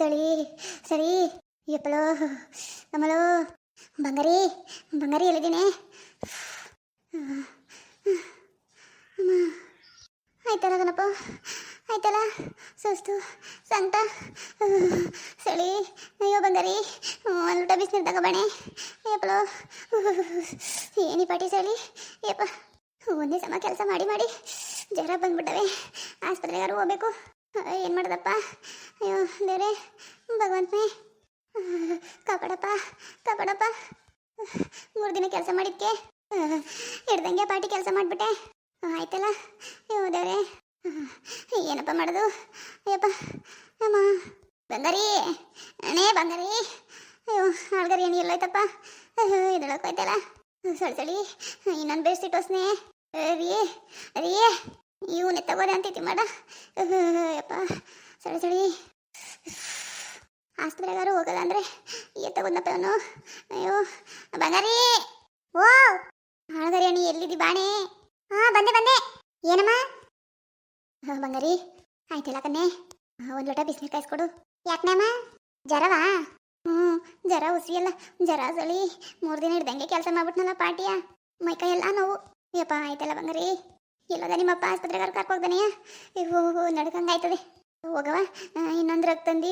ಸಳಿ ಸರಿ ಎಪ್ಪಲೋ ಅಮಲೋ ಬಂಗಾರಿ ಬಂಗಾರಿ ಎಲ್ಲಿದ್ದೀನಿ? ಆಯ್ತಲ್ಲ ಗಣಪ ಆಯ್ತಲ್ಲ, ಸುಸ್ತು, ಸಂತ. ಸಳಿ ಅಯ್ಯೋ ಬಂಗಾರಿ, ಒಂದು ಲೋಟ ಬಿಸಿನೀರು ತಗೋಬಣೆ ಎಪ್ಪಳು ಏನಿ ಪಾಟಿ ಸಳಿ ಏಪ ಒಂದೇ ಸಮ ಕೆಲಸ ಮಾಡಿ ಮಾಡಿ ಜ್ವರ ಬಂದ್ಬಿಟ್ಟವೆ. ಆಸ್ಪತ್ರೆಗಾರು ಹೋಗ್ಬೇಕು. ಏನು ಮಾಡೋದಪ್ಪ? ಅಯ್ಯೋ ದೇವ್ರೆ ಭಗವಂತನೇ. ಕಾಪಾಡಪ್ಪ ಕಾಪಾಡಪ್ಪ. ಮೂರು ದಿನ ಕೆಲಸ ಮಾಡಿದ್ಕೆ? ಹಿಡ್ದಂಗೆ ಪಾರ್ಟಿ ಕೆಲಸ ಮಾಡಿಬಿಟ್ಟೆ. ಆಯ್ತಲ್ಲ? ಅಯ್ಯೋ, ದೇವ್ರೆ. ಏನಪ್ಪ ಮಾಡೋದು? ಅಯ್ಯಪ್ಪ, ಅಮ್ಮ. ಬಂಗಾರಿ. ಅಣೇ ಬಂಗಾರಿ. ಅಯ್ಯೋ, ಆಳ್ಗಾರಿ ಏನು ಎಲ್ಲೋಯ್ತಪ್ಪ ಅಯ್ಯೋ ಆಯ್ತಲ್ಲ ಸಳಿ ಸಳಿ ಇನ್ನೊಂದು ಬೇಯಿಸಿಟ್ಟೋಸ್ನೆ ರೀ ರೀ ಇವನೇ ತಗೋದೆ ಅಂತೈತಿ ಮಾಡ. ಯಪ್ಪ. ಸಳಿ ಸಳಿ ಆಸ್ಪತ್ರೆಗಾರು ಹೋಗಲ್ಲ ಅಂದ್ರೆ ಏ ತಗೊಂಡಪ್ಪ ಅವನು ಅಯ್ಯೋ ಬಂಗಾರಿ! ಓ! ಹಾಳಗಾರಿ ಅಣ್ಣಿ ಎಲ್ಲಿದ್ದಿ ಬಾಣೆ? ಹಾ ಬಂದೆ ಬಂದೆ. ಏನಮ್ಮ? ಹಾ, ಬಂಗಾರಿ. ಆಯ್ತಲ್ಲ ಕಣ್ಣೆ ಒಂದು ಲೋಟ ಬಿಸಿನೀರು ಕಾಯಿಸ್ಕೊಡು. ಯಾಕನೇಮ್ಮ ಜರವಾ ಹ್ಞೂ ಜ್ವರ ಉಸಿಯಲ್ಲ ಜರ ಸಳಿ. ಮೂರು ದಿನ ಹಿಡ್ದಂಗೆ ಕೆಲಸ ಮಾಡ್ಬಿಟ್ನಲ್ಲ ಪಾಟಿಯ ಮೈಕೈ ಎಲ್ಲ ನೋವು. ಯಪ್ಪ ಆಯ್ತಲ್ಲ ಬಂಗಾರಿ. ಎಲ್ಲೋದ ನಿಮ್ಮಪ್ಪ ಆಸ್ಪತ್ರೆಗಾರ ಕರ್ಕೋಗ್ದಾನೆಯ ಇವು ನಡ್ಕಂಗಾಯ್ತದೆ ಹೋಗವ ಇನ್ನೊಂದು ರಗ್ ತಂದು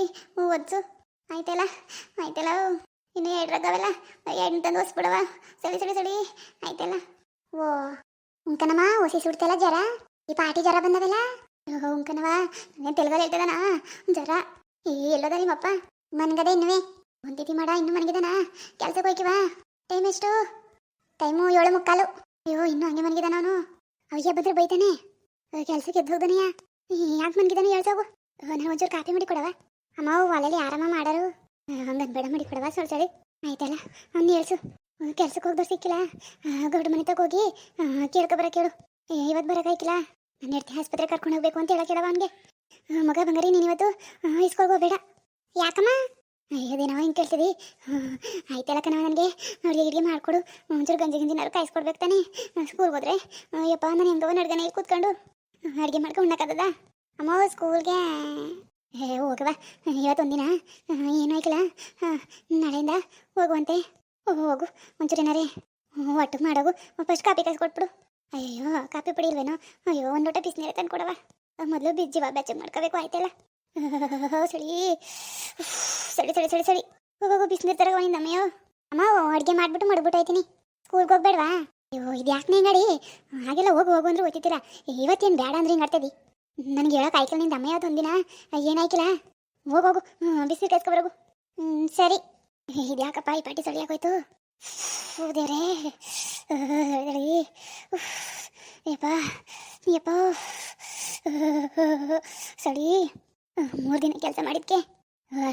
ಒದ್ಸು. ಆಯ್ತಲ್ಲ ಆಯ್ತಲ್ಲ ಇನ್ನು ಎರಡು ರಗ್ಗವೆಲ್ಲ ಎರಡು ತಂದು ಒಸ್ಬಿಡವ ಸಡಿ ಸಡಿ ಸಡಿ ಆಯ್ತಲ್ಲ ಓ, ಉಂಕನಮ್ಮ ಹೊಸಿ ಸುಡ್ತಲ್ಲ ಜರ ಈ ಪಾಟಿ ಜರ ಬಂದವೆಲ್ಲ? ಉಂಕನವ ನಾನು ತೆಲುಗಲ್ಲಿ ಹೇಳ್ತದನ? ಜರ ಏ, ಎಲ್ಲೋದ ನಿಮ್ಮಪ್ಪ? ಮನ್ಗದೆ ಇನ್ನುವೆ. ಒಂದಿತಿ ಮಾಡ, ಇನ್ನು ಮನಗಿದನಾ? ಕೆಲ್ಸಕ್ಕೆ ಹೋಯ್ಕಿವ? ಟೈಮ್ ಎಷ್ಟು? ಟೈಮು ಏಳು ಮುಕ್ಕಾಲು. ಅಯ್ಯೋ, ಇನ್ನೂ ಹಂಗೆ ಮನಗಿದಾನ ಅವನು. ಅವಿಗೆ ಬದ್ರ ಬೈತಾನೆ? ಕೆಲ್ಸಕ್ಕೆ ಎದ್ದು ಹೋಗ್ದಾನೆಯ ಯಾಕೆ ಮನ್ಗಿದಾನೆ ಹೇಳ್ಸೋಗು ನನಗೆ ಒಂಚೂರು ಕಾಫಿ ಮಾಡಿ ಕೊಡವ ಅಮ್ಮ ಒಲೆಯಲ್ಲಿ ಆರಾಮ ಮಾಡರು. ಹಂಗನ್ ಬೇಡ ಮಾಡಿ ಕೊಡವ ಸ್ವಲ್ಪ ಸರಿ ಆಯ್ತಲ್ಲ, ಅವ್ನು ಹೇಳ್ಸು. ಕೆಲ್ಸಕ್ಕೆ ಹೋಗ್ದವ್ರು ಸಿಕ್ಕಿಲ್ಲ? ಗೌಡ ಮನೆ ತಗ ಹೋಗಿ ಕೇಳ್ಕೊ ಬರ ಕೇಳು. ಇವತ್ತು ಬರೋಕಾಯ್ಕಿಲ್ಲ ನನ್ನ ಹೆಡ್ತಿ ಆಸ್ಪತ್ರೆ ಕರ್ಕೊಂಡು ಹೋಗ್ಬೇಕು ಅಂತ ಹೇಳೋ ಕೇಳವ ಅವನಿಗೆ. ಮಗ ಬಂಗಾರಿ, ನೀನು ಇವತ್ತು ಇಸ್ಕೊಳ್ಗೋಬೇಡ ಯಾಕಮ್ಮ? ಅಯ್ಯೋದೇನವ ಹಿಂಗೆ ಕೇಳ್ತೀವಿ ಆಯ್ತಲ್ಲ ಕಣವ ನನಗೆ. ಅಡುಗೆ ಗಿಡಿಗೆ ಮಾಡಿಕೊಡು. ಒಂಚೂರು ಗಂಜಿ ಗಂಜಿನಾರು ಕಾಯಿಸ್ಕೊಡ್ಬೇಕು ತಾನೆ. ಸ್ಕೂಲ್ಗೆ ಹೋದ್ರೆ? ಅಯ್ಯಪ್ಪ ನಾನು ಹೆಂಗವ ನಡ್ಗನೆ ಇಲ್ಲಿ ಕೂತ್ಕೊಂಡು? ಅಡುಗೆ ಮಾಡ್ಕೊಂಡು ಉಣ್ಣಕ್ಕದ ಅಮ್ಮ ಸ್ಕೂಲ್ಗೆ ಏ ಹೋಗವ ಇವತ್ತೊಂದಿನ? ಏನು ಆಯ್ಕಲ್ಲ. ನಾಳೆಯಿಂದ ಹೋಗುವಂತೆ. ಹೋಗು ಹೋಗು. ಒಂಚೂರು ಏನಾರೇ ಒಟ್ಟು ಮಾಡೋಗು. ಫಸ್ಟ್ ಕಾಪಿ ಕಾಯಿಸ್ಕೊಟ್ಬಿಡು. ಅಯ್ಯೋ ಕಾಪಿ ಪುಡಿ ಇಲ್ವೇನೋ? ಅಯ್ಯೋ, ಒಂದು ಲೋಟ ಬಿಸಿನೀರು ತಂದು ಕೊಡವ ಮೊದಲು ಬಿಜ್ಜಿವ ಬೆಚ್ಚಗೆ ಮಾಡ್ಕೋಬೇಕು, ಆಯ್ತಲ್ಲ? ಸಳಿ ಸಳಿ ಸಳಿ ಸಳಿ ಸಳಿ ಹೋಗೋಗು ಬಿಸಿನೀರು ತರಗ ಒಂದು ಅಮ್ಮಯ್ಯೋ ಅಮ್ಮ, ಅಡುಗೆ ಮಾಡ್ಬಿಟ್ಟು ಮಡ್ಬಿಟ್ಟು ಸ್ಕೂಲ್ಗೆ ಹೋಗ್ಬೇಡ್ವಾ? ಅಯ್ಯೋ, ಇದು ಯಾಕೆ ಹಿಂಗಡಿ ಹಾಗೆಲ್ಲ ಹೋಗು ಹೋಗು ಅಂದ್ರೆ ಓದ್ತಿದ್ದೀರಾ ಇವತ್ತೇನು ಬೇಡ ಅಂದ್ರೆ ಹಿಂಗೆ ನನಗೆ ಹೇಳೋಕೆ ಆಯ್ಕಲ್ಲ ನಿಂದ ಅಮ್ಮಯ್ಯ ಅದು ಒಂದಿನ ಏನಾಯ್ಕಿಲ್ಲ ಹೋಗು ಹೋಗು. ಬಿಸಿನೀರು ಕಾಯ್ಸ್ಕೊಬರೋಗು ಹ್ಞೂ ಸರಿ. ಇದು ಯಾಕಪ್ಪ ಈ ಪಾಟಿ ಸಳಿ ಆಗೋಯ್ತು ಓ ದೇವ್ರೇ. ಸಳಿ ಯಪ್ಪ. ಯಪ್ಪ. ಸಳಿ ಮೂರು ದಿನ ಕೆಲಸ ಮಾಡಿದ್ಕೆ.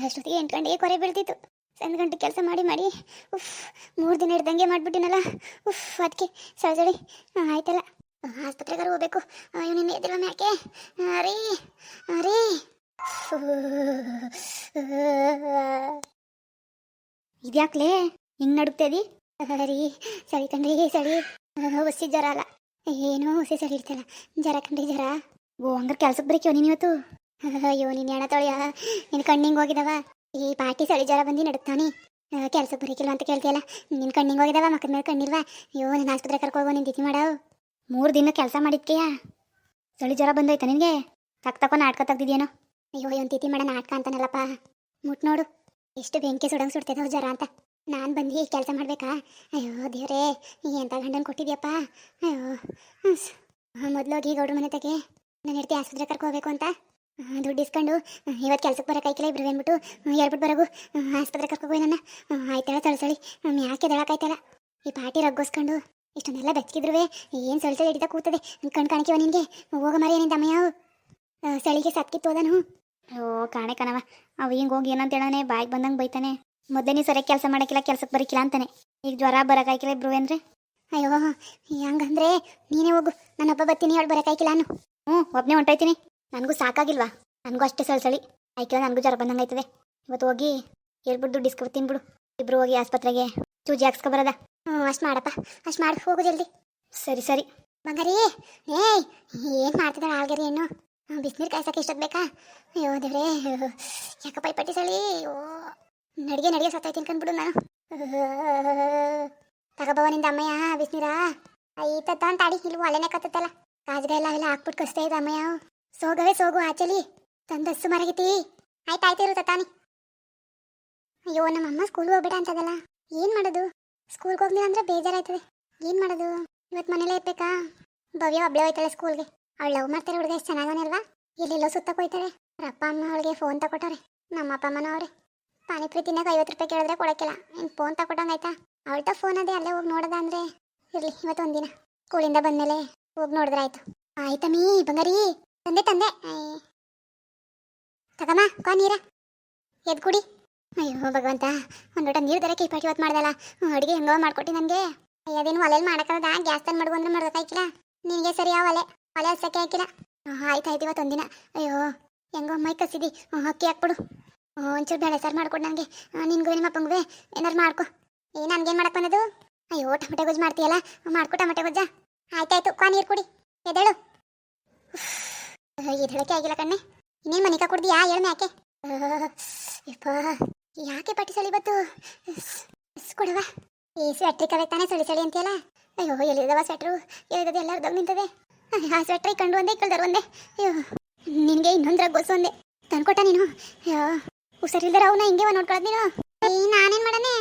ಅಷ್ಟೊತ್ತಿಗೆ ಎಂಟು ಗಂಟೆಗೆ ಕೊರೆ ಬೀಳ್ತಿತ್ತು. ಸಂದು ಗಂಟೆ ಕೆಲಸ ಮಾಡಿ ಮಾಡಿ, ಉಫ್, ಮೂರು ದಿನ ಹಿಡ್ದಂಗೆ ಮಾಡಿಬಿಟ್ಟಿನಲ್ಲ. ಉಫ್ ಅದಕ್ಕೆ ಸಳಿ ಆಯ್ತಲ್ಲ. ಆಸ್ಪತ್ರೆಗಾರು ಹೋಗ್ಬೇಕು. ಇವನಿನ್ನು ಎದ್ದಿಲ್ಲ ಮ್ಯಾಕೆ? ರೀ ರೀ. ಇದ್ಯಾಕ್ಲೆ? ಹಿಂಗೆ ನಡುಕ್ತೇದಿ ರೀ, ಸರಿ ಕಣ್ರಿ, ಸರಿ. ಹೊಸಿ ಜ್ವರ ಅಲ್ಲ. ಏನೋ ಹೊಸಿ ಸರಿ ಇರ್ತಲ್ಲ. ಜ್ವರ ಕಣ್ರಿ, ಜ್ವರ. ಓ, ಹಂಗಾರೆ ಕೆಲ್ಸಕ್ಕೆ ಬರೀಕ್ಯೋ ನೀನು ಇವತ್ತು? ಅಯ್ಯೋ, ನೀನು ಎಣ ತೊಳೆಯ ನಿನ್ನ ಕಣ್ಣಿಂಗ್ ಹೋಗಿದವ. ಈ ಪಾಟಿ ಸಳಿ ಜ್ವರ ಬಂದು ನಡುತ್ತಾನೆ ಕೆಲ್ಸಕ್ಕೆ ಬರೀಕಿಲ್ಲ ಅಂತ ಕೇಳ್ತಿಯಲ್ಲ. ನಿನ್ನ ಕಣ್ಣಿಂಗ್ ಹೋಗಿದವ, ಮಕ್ಕದ ಮೇಲೆ ಕಣ್ಣಿಲ್ವಾ? ಅಯ್ಯೋ ನನ್ನ ಆಸ್ಪತ್ರೆ ಕರ್ಕೋಗೋ ನಿನ್ನ ತಿಥಿ ಮಾಡವು. ಮೂರು ದಿನ ಕೆಲಸ ಮಾಡಿದ್ಕೆಯಾ? ಸಳಿ ಜ್ವರ ಬಂದೋಯ್ತಾ ನಿನಗೆ? ತಕ್ ತಕೋ ನಾಟಕ ತೆಗ್ದಿದ್ಯೇನೋ? ಅಯ್ಯೋ ಒಂದು ತಿತಿ ಮಾಡ, ನಾಟಕ ಅಂತಾನಲ್ಲಪ್ಪ. ಮುಟ್ ನೋಡು. ಎಷ್ಟು ಬೆಂಕಿ ಸುಡಂಗೆ ಸುಡ್ತೈತೆ ಜ್ವರ ಅಂತ. ನಾನು ಬಂದು ಕೆಲಸ ಮಾಡ್ಬೇಕಾ? ಅಯ್ಯೋ, ದೇವ್ರೇ ಎಂಥ ಗಂಡನ ಕೊಟ್ಟಿದ್ಯಪ್ಪ? ಅಯ್ಯೋ ಮೊದಲೋಗಿ ಗೌಡ್ರ ಮನೆ ತಗೆ. ನಾನು ಹೆಡ್ತಿ ಆಸ್ಪತ್ರೆ ಕರ್ಕೋಬೇಕು ಅಂತ. ದುಡ್ಡು ಇಸ್ಕೊಂಡು ಇವತ್ತು ಕೆಲ್ಸಕ್ಕೆ ಬರೋಕಾಯ್ಕಿಲ್ಲ ಇಬ್ರು ಅಂದ್ಬಿಟ್ಟು ಹೇಳ್ಬಿಟ್ಟು ಬರೋಗು. ಆಸ್ಪತ್ರೆ ಕರ್ಕೋಗಿ ನನ್ನ. ಆಯ್ತಲ್ಲ ತಳಸಳಿ ಯಾಕೆ ದಳಕಾಯ್ತಲ್ಲ ಈ ಪಾಟಿ ರಗ್ಗೋಸ್ಕೊಂಡು ಇಷ್ಟನ್ನೆಲ್ಲ ಬೆಚ್ಚಿದ್ರುವೆ ಏನು ಸಳಿಸಳಿ ಹಿಡಿದ ಕೂತದೆ. ಕಣ್ ಕಾಣಿಕೆವ ನಿನಗೆ? ಹೋಗ ಮರಿ ಏನಿಂದ ಅಮ್ಮ ಯಾವ ಸಳಿಗೆ ಸತ್ಕಿತ್ತು ಹೋದನು ಓ, ಕಾಣೆ ಕಣವ. ಅವ ಹಿಂಗೆ ಹೋಗಿ ಏನಂತ ಹೇಳಾನೆ ಬಾಯಿಗೆ ಬಂದಂಗೆ ಬೈತಾನೆ. ಮೊದಲೇ ನೀವು ಸರಿಯಾಗಿ ಕೆಲಸ ಮಾಡೋಕ್ಕಿಲ್ಲ ಕೆಲಸಕ್ಕೆ ಬರಕಿಲ್ಲ ಅಂತಾನೆ. ಈಗ ಜ್ವರ ಬರೋಕಾಯ್ಕಿಲ್ಲ ಇಬ್ರು ಏನ್ರಿ? ಅಯ್ಯೋ, ಹಂಗಂದ್ರೆ ನೀನೇ ಹೋಗು. ನಾನೊಬ್ಬ ಬರ್ತೀನಿ ಹೇಳಿ ಬರೋಕಾಯ್ಕಿಲ್ಲ ನಾನು ಹ್ಞೂ ಒಬ್ಬನೇ ಹೊಂಟೋಯ್ತೀನಿ. ನನಗೂ ಸಾಕಾಗಿಲ್ವಾ? ನನಗೂ ಅಷ್ಟೇ ಸಳಸಳಿ ಆಯ್ಕೆ ನನಗೂ ಜ್ವರ ಬಂದಂಗೆ ಆಯ್ತದೆ. ಇವತ್ತು ಹೋಗಿ ಹೇಳ್ಬಿಟ್ಟು ದುಡ್ಡು ಇಸ್ಕೊಡ್ತೀನಿ ಬಿಡು ಇಬ್ಬರು ಹೋಗಿ ಆಸ್ಪತ್ರೆಗೆ ಚೂಜಿ ಹಾಕ್ಸ್ಕೊ ಬರೋದ ಹ್ಞೂ ಅಷ್ಟು ಮಾಡಪ್ಪ. ಅಷ್ಟು ಮಾಡಿ, ಹೋಗು ಜಲ್ದಿ. ಸರಿ ಸರಿ. ಬಂಗಾರಿ, ಏಯ್, ಏನು ಮಾಡ್ತಿದ್ದಾಳೆ ಆಲ್ಗರಿ ಏನು ಬಿಸಿನೀರು ಕಾಯ್ಸಕ್ಕೆ ಇಷ್ಟೊತ್ತು ಬೇಕಾ? ಅಯ್ಯೋ ದೇವ್ರೇ, ಯಾಕಪ್ಪ ಈ ಪಟ್ಟಿ ಸಳಿ? ಓ ನಡಿಗೆ ನಡಿಗೆ ಸತ್ತಾಯ್ತು ತಿನ್ಕೊಂಡ್ಬಿಡು ನಾನು. ತಗೋಬವನಿಂದ ಅಮ್ಮಯ್ಯ, ಬಿಸಿನೀರ? ಐತತ್ತ ಅಂತ ಅಡಿ ಇಲ್ಲಿ ಒಲೆನೆ ಕತ್ತತ್ತಲ್ಲ. ಕಾಜ್ಗ ಎಲ್ಲ ಅವೆಲ್ಲ ಹಾಕ್ಬಿಟ್ಟು ಕಷ್ಟ ಇದೆ ಅಮ್ಮಯ್ಯ. ಸೋಗವೇ ಸೋಗು ಆಚಲಿ. ತಂದಸ್ಸು ಮರಗಿತಿ. ಆಯ್ತಾಯ್ತು ಇರು ತತ್ತಾನಿ ಅಯ್ಯೋ, ನಮ್ಮಮ್ಮ ಸ್ಕೂಲ್ಗೆ ಹೋಗ್ಬೇಡ ಅಂತದಲ್ಲ. ಏನು ಮಾಡೋದು? ಸ್ಕೂಲ್ಗೆ ಹೋಗ್ಲಿಲ್ಲ ಅಂದ್ರೆ ಬೇಜಾರಾಯ್ತದೆ. ಏನು ಮಾಡೋದು? ಇವತ್ತು ಮನೇಲೇ ಇರ್ಬೇಕಾ? ಭವ್ಯ ಒಬ್ಳೆ ಹೋಯ್ತಾಳೆ ಸ್ಕೂಲ್ಗೆ. ಅವಳು ಲವ್ ಮಾಡ್ತಾರೆ ಹುಡುಗ, ಎಷ್ಟು ಚೆನ್ನಾಗವನಲ್ವಾ ಎಲ್ಲೆಲ್ಲೋ ಸುತ್ತಕ್ಕೆ ರಪ್ಪ ಅಪ್ಪ, ಅಮ್ಮ ಅವಳಿಗೆ ಫೋನ್ ತಗೊಟ್ಟವ್ರೆ ನಮ್ಮ ಅಪ್ಪ, ಅಮ್ಮನ ಅವ್ರೆ. ಪಾನಿಪುರಿ ಐವತ್ತು ರೂಪಾಯಿ ಕೇಳಿದ್ರೆ ಕೊಡಕ್ಕಿಲ್ಲ. ಇನ್ನು ಫೋನ್ ತಗೊಟ್ಟಂಗಾಯ್ತಾ ಅವಳ್ತ ಫೋನ್ ಅದೇ, ಅಲ್ಲೇ ಹೋಗಿ ನೋಡೋದ ಅಂದ್ರೆ? ಇರ್ಲಿ ಇವತ್ತು ಒಂದಿನ ಸ್ಕೂಲಿಂದ ಬಂದಮೇಲೆ ಹೋಗಿ ನೋಡಿದ್ರೆ ಆಯ್ತು. ಆಯ್ತಮ್ಮಿ ಬಂಗಾರಿ. ತಂದೆ ತಂದೆ. ತಗಮ್ಮ, ಕೋ ನೀರ. ಎದ್ ಕುಡಿ. ಅಯ್ಯೋ, ಭಗವಂತ, ಒಂದು ಲೋಟ ನೀರು ದರಕ್ಕೆ ಕೈಪಾಟಿ ಇವತ್ತು ಮಾಡ್ದಲ್ಲ. ಅಡುಗೆ ಹೆಂಗೋ ಮಾಡ್ಕೊಟ್ಟಿ ನನಗೆ. ಅದೇನು ಒಲೆಯಲ್ಲಿ ಮಾಡಕ್ಕದ ಗ್ಯಾಸ್ ತಂದು ಮಡಗು ಅಂದ್ರೆ ಮಾಡೋದಕ್ಕಾಯ್ಕಿಲ್ಲ ನಿನಗೆ ಸರಿ ಯಾವ ಒಲೆ. ಒಲೆ ಹಸಕ್ಕೆ ಹಾಕಿಲ್ಲ. ಆಯ್ತು ಆಯ್ತು ಇವತ್ತು ಒಂದಿನ. ಅಯ್ಯೋ, ಹೆಂಗೋ ಮೈ ಕಸಿದಿ. ಅಕ್ಕಿ ಹಾಕ್ಬಿಡು. ಒಂಚೂರು ಬೇಳೆ ಸಾರು ಮಾಡ್ಕೊಡು ನನಗೆ. ನಿನ್ಗೂ ನಿಮ್ಮ ಅಪ್ಪಂಗೂ ಏನಾರು ಮಾಡ್ಕೊ. ಏ, ನನಗೇನು ಮಾಡಕ್ಕೆ ಬಂದದು ಅಯ್ಯೋ, ಟಮಟೆ ಗೊಜ್ಜು ಮಾಡ್ತೀಯಲ್ಲ? ಮಾಡ್ಕೊ, ಟಮಟೆ ಗೊಜ್ಜ. ಆಯ್ತಾಯ್ತು ಕಾ ನೀರು ಕುಡಿ. ಎದೇಳು ಎದ್ದೇಳಕ್ಕೆ ಆಗಿಲ್ಲ ಕಣ್ಣೆ. ಇನ್ನೇನು ಮನಿಕ ಕುಡ್ದಿಯಾ ಹೇಳು ಯಾಕೆ. ಯಪ್ಪ, ಯಾಕೆ ಪಟ್ಟಿ ಸಳಿ ಬತ್ತು ಕೊಡವ ಈ ಸ್ವೆಟ್ರಿ ಕವೆ ತಾನೇ ಸಳಿ ಸಳಿ ಅಂತೀಯಲ್ಲ? ಅಯ್ಯೋ, ಎಲ್ಲಿದವ ಸ್ವೆಟ್ರು ಎಲ್ಲಿದ್ದದು ಎಲ್ಲರದಾಗ ನಿಂತದೆ. ಆ ಸ್ವೆಟ್ರಿ ಕಂಡು ಒಂದೇ ಇಕ್ಕಲ್ದಾರ ಒಂದೇ. ಅಯ್ಯೋ, ನಿನಗೆ ಇನ್ನೊಂದ್ರ ಗೊಸು ಒಂದೇ. ತಂದ್ಕೊಟ್ಟ ನೀನು? ಅಯ್ಯೋ ಹುಷಾರಿಲ್ದಾರ ಅವನ ಹಿಂಗೆ ನೋಡ್ಕೊಳದ್ ನೀನು? ನಾನೇನ್ ಮಾಡನೆ?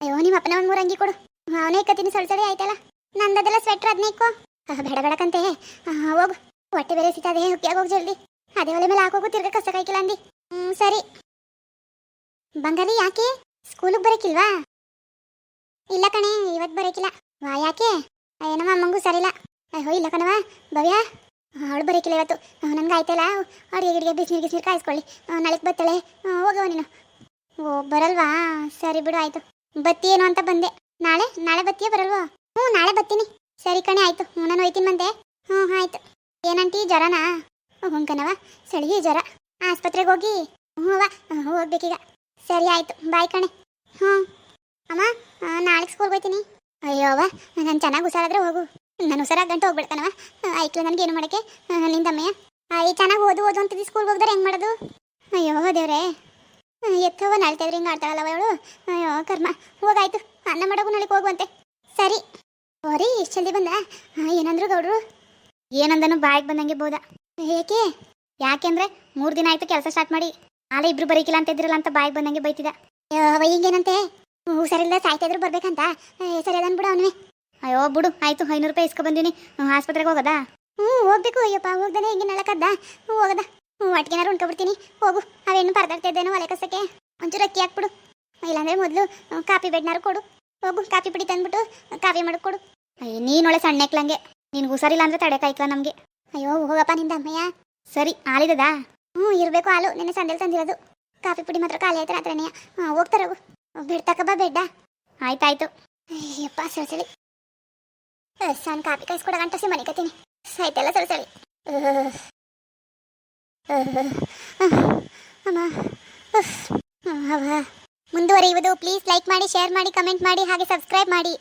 ಅಯ್ಯೋ, ನಿಮ್ಮ ಅಪ್ಪನ ಒಂದು ಮೂರು ಅಂಗಿ ಕೊಡು. ಅವನೇ ಇಕ್ಕತ್ತೀನಿ ಸಳಿ ಸಳಿ ಆಯ್ತಲ್ಲ? ನಂದದೆಲ್ಲ ಸ್ವೆಟ್ರ್ ಅದನ್ನೇ ಬೇಡ ಬೇಡಕಂತೆ ಹೋಗು. ಹೊಟ್ಟೆ ಬೇರೆ ಹುಕ್ಕಿಯಾಗ ಹೋಗಿ ಜಲ್ದಿ. ಅದೇ ಒಲೆ ಮೇಲೆ ಹಾಕೋಗು, ತಿರ್ಗ ಕಸಕಾಯ್ಕಿಲ್ಲ ಅಂದಿ. ಹ್ಞೂ ಸರಿ. ಬಂಗಾರಿ ಯಾಕೆ? ಸ್ಕೂಲಿಗೆ ಬರೋಕ್ಕಿಲ್ವಾ ಇಲ್ಲ ಕಣೆ ಇವತ್ತು ಬರಕಿಲ್ಲ. ವಾ, ಯಾಕೆ? ಏನಮ್ಮ ನಮ್ಮ ಅಮ್ಮಂಗೂ ಸರಿಲ್ಲ. ಅಯ್ಯೋ, ಇಲ್ಲ ಕಣವ ಭವ್ಯ. ಅವಳು ಬರಕಿಲ್ಲ ಇವತ್ತು. ನಂಗೆ ಆಯ್ತಲ್ಲ? ಅಡುಗೆ ಗಿಡಿಗೆ ಬಿಸಿನೀರು ಬಿಸಿನೀರು ಕಾಯಿಸ್ಕೊಳ್ಳಿ. ನಾಳೆಗೆ ಬತ್ತಳೆ. ಹೋಗವ ನೀನು. ಓ, ಬರಲ್ವಾ? ಸರಿ ಬಿಡು, ಆಯ್ತು. ಏನು ಅಂತ ಬಂದೆ. ನಾಳೆ? ನಾಳೆ ಬತ್ತೀಯ, ಬರಲ್ವಾ? ಹ್ಞೂ, ನಾಳೆ ಬತ್ತೀನಿ. ಸರಿ ಕಣೆ, ಆಯ್ತು. ನಾನು ಹೋಯ್ತೀನಿ ಬಂದೆ. ಹ್ಞೂ, ಆಯ್ತು. ಏನಂಟಿ ಜ್ವರನಾ? ಹ್ಞೂ ಕಣವ ಸಳಿಗೆ ಜ್ವರ. ಆಸ್ಪತ್ರೆಗೆ ಹೋಗಿ. ಹ್ಞೂ ಹೋಗ್ಬೇಕೀಗ. ಸರಿ ಆಯ್ತು, ಬಾಯ್ ಕಣೆ. ಹ್ಞೂ ಅಮ್ಮ ನಾಳೆ ಸ್ಕೂಲ್ಗೆ ಹೋಗ್ತೀನಿ ಅಯ್ಯೋ ಅವ ನಾನು ಚೆನ್ನಾಗಿ ಹುಷಾರಾದ್ರೆ ಹೋಗು. ನಾನು ಹುಷಾರಾಗ ಗಂಟೆ ಹೋಗ್ಬಿಡ್ತಾನವ ಆಯ್ತು ನನಗೆ ಏನು ಮಾಡೋಕ್ಕೆ? ನಿಂದಮ್ಮಯ್ಯ ಅಯ್ಯ ಚೆನ್ನಾಗಿ ಓದು ಓದು ಅಂತಿದ್ದು ಸ್ಕೂಲ್ಗೆ ಹೋಗಿದ್ರೆ, ಹೆಂಗೆ ಮಾಡೋದು? ಅಯ್ಯೋ ದೇವ್ರೆ. ಎತ್ತವ ನಳ್ತಿದ್ರೆ ಹಿಂಗೆ ಆಡ್ತಾಳಲ್ಲವ ಇವಳು ಅಯ್ಯೋ, ಕರ್ಮ. ಹೋಗಾಯ್ತು, ಅನ್ನ ಮಾಡೋಕು ನಾಳೆಗೆ ಹೋಗುವಂತೆ. ಸರಿ. ಓರಿ ಎಷ್ಟು ಜಲ್ದಿ ಬಂದ? ಏನಂದ್ರು ಗೌಡ್ರು? ಏನಂದನು ಬಾಯಿಗೆ ಬಂದಂಗೆ ಬೋದ ಏಕೆ? ಯಾಕೆಂದ್ರೆ ಮೂರು ದಿನ ಆಯ್ತು ಕೆಲಸ ಸ್ಟಾರ್ಟ್ ಮಾಡಿ. ನಾಳೆ ಇಬ್ರು ಬರೀಕಿಲ್ಲ ಅಂತ ಇದ್ರಲ್ಲ ಅಂತ ಬಾಯಿಗೆ ಬಂದಂಗೆ ಬೈತಿದ ಹಿಂಗೇನಂತೆ ಹುಷಾರಿಲ್ಲ ಸಾಯ್ತಾ ಇದ್ರು ಬರ್ಬೇಕಂತ. ಸರಿ, ಅದನ್ ಬಿಡು ಅವನೇ ಅಯ್ಯೋ, ಬಿಡು, ಆಯ್ತು, ಐನೂರು ರೂಪಾಯಿ ಇಸ್ಕೊ ಬಂದಿನಿ. ಆಸ್ಪತ್ರೆಗೆ ಹೋಗೋದಾ? ಹ್ಞೂ ಹೋಗ್ಬೇಕು, ಅಯ್ಯಪ್ಪ, ಹೋಗ್ದಾನೆ ಹಿಂಗೆ ನಳಕದ್ದ ಹ್ಞೂ ಹೋಗದ. ಹ್ಞೂ ಅಟ್ಕೆನಾರು ಉಣ್ಕೊಬಿಡ್ತೀನಿ ಹೋಗು, ಅವೇನು ಪರದಾಡ್ತಾ ಇದ್ದೇನೋ ಒಲೆ ಕಸಕ್ಕೆ. ಒಂಚೂರು ಅಕ್ಕಿ ಹಾಕ್ಬಿಡು. ಇಲ್ಲಾಂದ್ರೆ ಮೊದಲು ಕಾಫಿ ಬೆಡ್ನಾರು ಕೊಡು. ಹೋಗು, ಕಾಫಿ ಪುಡಿ ತಂದ್ಬಿಟ್ಟು, ಕಾಫಿ ಅಯ್ಯ ನೀನೊಳೆ ಸಣ್ಣಕ್ಲಂಗೆ ನಿನ್ಗೆ ಹುಷಾರಿಲ್ಲ ಅಂದ್ರೆ ಕಾಯ್ಕಲ ನಮಗೆ ಅಯ್ಯೋ ಹೋಗಪ್ಪ ನಿಂದ ಅಮ್ಮಯ್ಯ ಸರಿ ಹಾಲಿದದಾ ಹ್ಞೂ ಇರಬೇಕು ಹಾಲು ನಿನ್ನೆ ಸಂದೇಲಿ ತಂದಿರೋದು ಕಾಫಿ ಪುಡಿ ಮಾತ್ರ ಖಾಲಿ ಆಯ್ತು ರಾತ್ರಿನೇ ಹಾಂ ಹೋಗ್ತಾರೆ ಹೋಗು ಬಿಡ್ತಕ್ಕ ಬಾ ಬೆಡ್ಡ ಆಯ್ತಾಯ್ತು ಅಯ್ಯಪ್ಪ ಸರಿ ಸಣ್ಣ ಕಾಫಿ ಕಾಯಿಸ್ಕೊಡ ಗಂಟ ಸಿ ಮನೆ ಕತ್ತೀನಿ ಸಾಯ್ತಲ್ಲ ಸರಿ ಅಮ್ಮ ಮುಂದುವರಿಯುವುದು ಪ್ಲೀಸ್ ಲೈಕ್ ಮಾಡಿ ಶೇರ್ ಮಾಡಿ ಕಮೆಂಟ್ ಮಾಡಿ ಹಾಗೆ ಸಬ್ಸ್ಕ್ರೈಬ್ ಮಾಡಿ